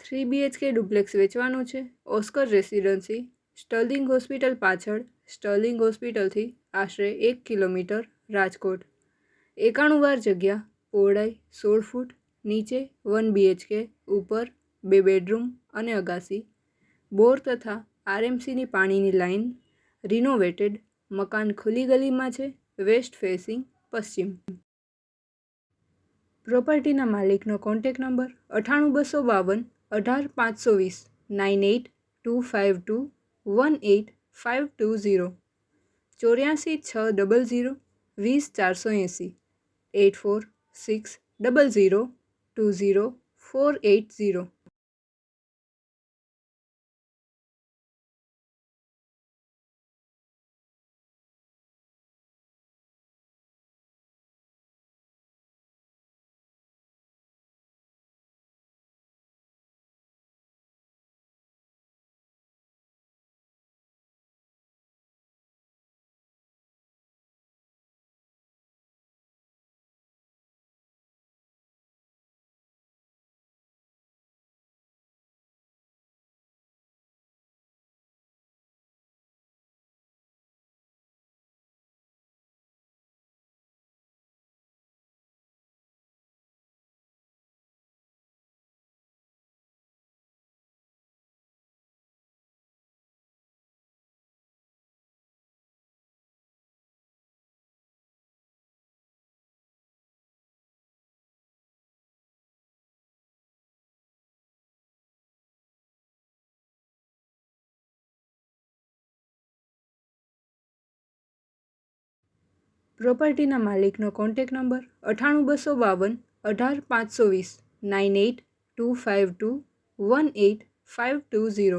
Three BHK duplex વેચવાનું છે. Oscar residency, Sterling hospital પાછળ, સ્ટર્લિંગ હોસ્પિટલથી આશરે એક કિલોમીટર, રાજકોટ. એકાણું વાર જગ્યા, પહોળાઈ સોળ ફૂટ, નીચે વન બીએચકે ઉપર બે બેડરૂમ અને અગાસી. બોર તથા આરએમસીની પાણીની લાઈન, રિનોવેટેડ મકાન ખુલ્લી ગલીમાં છે, વેસ્ટ ફેસિંગ પશ્ચિમ. પ્રોપર્ટીના માલિકનો કોન્ટેક નંબર અઠ્ઠાણું બસો બાવન અઢાર પાંચસો વીસ, nine eight two five two one eight five two zero, ચોર્યાસી છ ડબલ ઝીરો, વીસ ચારસો એંસી eight four six double zero two zero four eight zero. પ્રોપર્ટીના માલિકનો કોન્ટેક નંબર અઠ્ઠાણું બસો બાવન અઢાર પાંચસો વીસ nine eight two five two one eight five two zero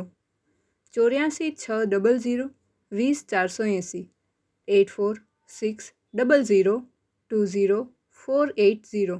ચોર્યાસી છ ડબલ ઝીરો વીસ ચારસો એંસી eight four six double zero two zero four eight zero